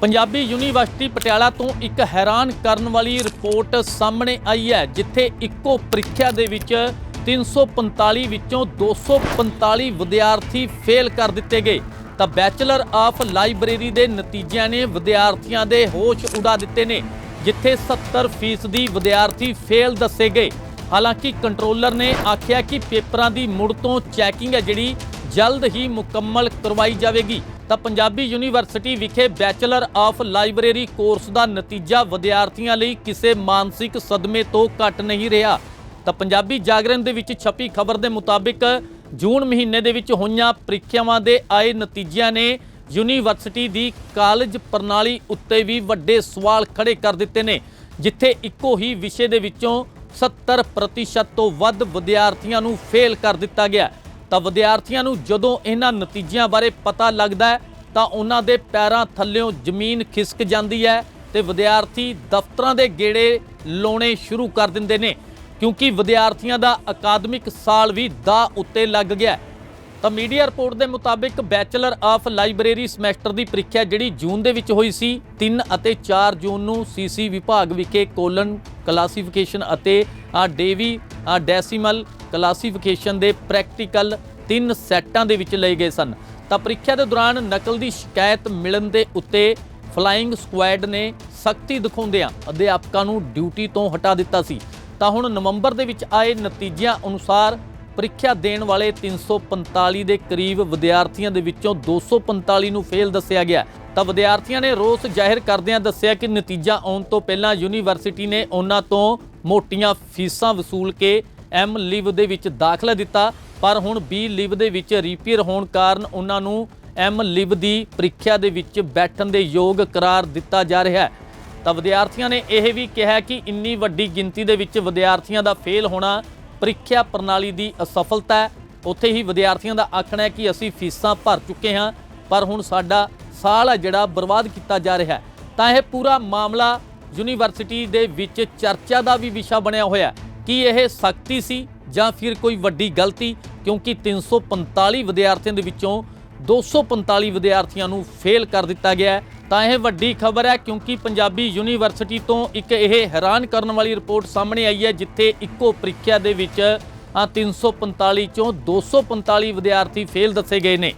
Punjabi university Patiala ਤੋਂ ਇੱਕ ਹੈਰਾਨ ਕਰਨ ਵਾਲੀ ਰਿਪੋਰਟ ਸਾਹਮਣੇ ਆਈ ਹੈ, ਜਿੱਥੇ ਇੱਕੋ ਪ੍ਰੀਖਿਆ ਦੇ ਵਿੱਚ 345 ਵਿੱਚੋਂ 245 ਵਿਦਿਆਰਥੀ ਫੇਲ ਕਰ ਦਿੱਤੇ ਗਏ। ਤਾਂ ਬੈਚਲਰ ਆਫ ਲਾਇਬ੍ਰੇਰੀ ਦੇ ਨਤੀਜਿਆਂ ਨੇ ਵਿਦਿਆਰਥੀਆਂ ਦੇ ਹੋਸ਼ ਉਡਾ ਦਿੱਤੇ ਨੇ, ਜਿੱਥੇ 70% ਦੀ ਵਿਦਿਆਰਥੀ ਫੇਲ ਦੱਸੇ ਗਏ। ਹਾਲਾਂਕਿ ਕੰਟਰੋਲਰ ਨੇ ਆਖਿਆ ਕਿ ਪੇਪਰਾਂ ਦੀ ਮੁੜ ਤੋਂ ਚੈਕਿੰਗ ਹੈ, ਜਿਹੜੀ ਜਲਦ ਹੀ ਮੁਕੰਮਲ ਕਰਵਾਈ ਜਾਵੇਗੀ। ਤਾਂ ਪੰਜਾਬੀ ਯੂਨੀਵਰਸਿਟੀ ਵਿਖੇ ਬੈਚਲਰ ਆਫ ਲਾਇਬ੍ਰੇਰੀ ਕੋਰਸ ਦਾ ਨਤੀਜਾ ਵਿਦਿਆਰਥੀਆਂ ਲਈ ਕਿਸੇ ਮਾਨਸਿਕ ਸਦਮੇ ਤੋਂ ਘੱਟ ਨਹੀਂ ਰਿਹਾ। ਤਾਂ ਪੰਜਾਬੀ ਜਾਗਰਣ ਦੇ ਵਿੱਚ ਛਪੀ ਖਬਰ ਦੇ ਮੁਤਾਬਿਕ ਜੂਨ ਮਹੀਨੇ ਦੇ ਵਿੱਚ ਹੋਈਆਂ ਪ੍ਰੀਖਿਆਵਾਂ ਦੇ ਆਏ ਨਤੀਜਿਆਂ ਨੇ ਯੂਨੀਵਰਸਿਟੀ ਦੀ ਕਾਲਜ ਪ੍ਰਣਾਲੀ ਉੱਤੇ ਵੀ ਵੱਡੇ ਸਵਾਲ ਖੜੇ ਕਰ ਦਿੱਤੇ ਨੇ, ਜਿੱਥੇ ਇੱਕੋ ਹੀ ਵਿਸ਼ੇ ਦੇ ਵਿੱਚੋਂ 70% ਤੋਂ ਵੱਧ ਵਿਦਿਆਰਥੀਆਂ ਨੂੰ ਫੇਲ ਕਰ ਦਿੱਤਾ ਗਿਆ। ਤਾਂ ਵਿਦਿਆਰਥੀਆਂ ਨੂੰ ਜਦੋਂ ਇਹਨਾਂ ਨਤੀਜਿਆਂ ਬਾਰੇ ਪਤਾ ਲੱਗਦਾ ਹੈ, ਤਾਂ ਉਹਨਾਂ ਦੇ ਪੈਰਾਂ ਥੱਲਿਓਂ ਜ਼ਮੀਨ ਖਿਸਕ ਜਾਂਦੀ ਹੈ ਤੇ ਵਿਦਿਆਰਥੀ ਦਫ਼ਤਰਾਂ ਦੇ ਗੇੜੇ ਲਾਉਣੇ ਸ਼ੁਰੂ ਕਰ ਦਿੰਦੇ ਨੇ। ਕਿਉਂਕਿ ਵਿਦਿਆਰਥੀਆਂ ਦਾ ਅਕਾਦਮਿਕ ਸਾਲ ਵੀ ਦਾ ਉੱਤੇ ਲੱਗ ਗਿਆ ਤਾਂ ਮੀਡੀਆ ਰਿਪੋਰਟ ਦੇ ਮੁਤਾਬਿਕ ਬੈਚਲਰ ਆਫ ਲਾਇਬ੍ਰੇਰੀ ਸਮੈਸਟਰ ਦੀ ਪ੍ਰੀਖਿਆ ਜਿਹੜੀ ਜੂਨ ਦੇ ਵਿੱਚ ਹੋਈ ਸੀ 3 ਅਤੇ 4 ਜੂਨ ਨੂੰ ਸੀਸੀ ਵਿਭਾਗ ਵਿਖੇ ਕੋਲਨ ਕਲਾਸੀਫਿਕੇਸ਼ਨ ਅਤੇ ਡੇਵੀ ਡੈਸੀਮਲ ਕਲਾਸੀਫਿਕੇਸ਼ਨ ਦੇ ਪ੍ਰੈਕਟੀਕਲ ਤਿੰਨ ਸੈੱਟਾਂ ਦੇ ਵਿੱਚ ਲਏ ਗਏ ਸਨ। ਤਾਂ ਪ੍ਰੀਖਿਆ ਦੇ ਦੌਰਾਨ ਨਕਲ ਦੀ ਸ਼ਿਕਾਇਤ ਮਿਲਣ ਦੇ ਉੱਤੇ ਫਲਾਈਂਗ ਸਕੁਐਡ ਨੇ ਸਖਤੀ ਦਿਖਾਉਂਦਿਆਂ ਅਧਿਆਪਕਾਂ ਨੂੰ ਡਿਊਟੀ ਤੋਂ ਹਟਾ ਦਿੱਤਾ ਸੀ। ਤਾਂ ਹੁਣ ਨਵੰਬਰ ਦੇ ਵਿੱਚ ਆਏ ਨਤੀਜਿਆਂ ਅਨੁਸਾਰ ਪ੍ਰੀਖਿਆ ਦੇਣ ਵਾਲੇ 345 ਦੇ ਕਰੀਬ ਵਿਦਿਆਰਥੀਆਂ ਦੇ ਵਿੱਚੋਂ 245 ਨੂੰ ਫੇਲ ਦੱਸਿਆ ਗਿਆ। ਤਾਂ ਵਿਦਿਆਰਥੀਆਂ ਨੇ ਰੋਸ ਜ਼ਾਹਿਰ ਕਰਦਿਆਂ ਦੱਸਿਆ ਕਿ ਨਤੀਜਾ ਆਉਣ ਤੋਂ ਪਹਿਲਾਂ ਯੂਨੀਵਰਸਿਟੀ ਨੇ ਉਹਨਾਂ ਤੋਂ ਮੋਟੀਆਂ ਫੀਸਾਂ ਵਸੂਲ ਕੇ ਐਮ ਲਿਵ ਦੇ ਵਿੱਚ ਦਾਖਲਾ ਦਿੱਤਾ, ਪਰ ਹੁਣ ਬੀ ਲਿਵ ਦੇ ਵਿੱਚ ਰੀਪੇਅਰ ਹੋਣ ਕਾਰਨ ਉਹਨਾਂ ਨੂੰ ਐਮ ਲਿਵ ਦੀ ਪ੍ਰੀਖਿਆ ਦੇ ਵਿੱਚ ਬੈਠਣ ਦੇ ਯੋਗ ਕਰਾਰ ਦਿੱਤਾ ਜਾ ਰਿਹਾ ਹੈ। ਤਾਂ ਵਿਦਿਆਰਥੀਆਂ ਨੇ ਇਹ ਵੀ ਕਿਹਾ ਕਿ ਇੰਨੀ ਵੱਡੀ ਗਿਣਤੀ ਦੇ ਵਿੱਚ ਵਿਦਿਆਰਥੀਆਂ ਦਾ ਫੇਲ ਹੋਣਾ ਪ੍ਰੀਖਿਆ ਪ੍ਰਣਾਲੀ ਦੀ ਅਸਫਲਤਾ ਹੈ। ਉੱਥੇ ਹੀ ਵਿਦਿਆਰਥੀਆਂ ਦਾ ਆਖਣਾ ਹੈ ਕਿ ਅਸੀਂ ਫੀਸਾਂ ਭਰ ਚੁੱਕੇ ਹਾਂ, ਪਰ ਹੁਣ ਸਾਡਾ ਸਾਲ ਹੈ ਜਿਹੜਾ ਬਰਬਾਦ ਕੀਤਾ ਜਾ ਰਿਹਾ ਹੈ। ਤਾਂ ਇਹ ਪੂਰਾ ਮਾਮਲਾ ਯੂਨੀਵਰਸਿਟੀ ਦੇ ਵਿੱਚ ਚਰਚਾ ਦਾ ਵੀ ਵਿਸ਼ਾ ਬਣਿਆ ਹੋਇਆ ਹੈ। ਕੀ ਇਹ ਸਖਤੀ ਸੀ ਜਾਂ ਫਿਰ ਕੋਈ ਵੱਡੀ ਗਲਤੀ? ਕਿਉਂਕਿ 345 ਵਿਦਿਆਰਥੀਆਂ ਦੇ ਵਿੱਚੋਂ 245 ਵਿਦਿਆਰਥੀਆਂ ਨੂੰ ਫੇਲ ਕਰ ਦਿੱਤਾ ਗਿਆ ਤਾਂ ਇਹ ਵੱਡੀ ਖਬਰ ਹੈ ਕਿਉਂਕਿ ਪੰਜਾਬੀ ਯੂਨੀਵਰਸਿਟੀ ਤੋਂ ਇੱਕ ਇਹ ਹੈਰਾਨ ਕਰਨ ਵਾਲੀ ਰਿਪੋਰਟ ਸਾਹਮਣੇ ਆਈ ਹੈ, ਜਿੱਥੇ ਇੱਕੋ ਪ੍ਰੀਖਿਆ ਦੇ ਵਿੱਚ ਆ 345 ਚੋਂ 245 ਵਿਦਿਆਰਥੀ ਫੇਲ ਦੱਸੇ ਗਏ ਨੇ।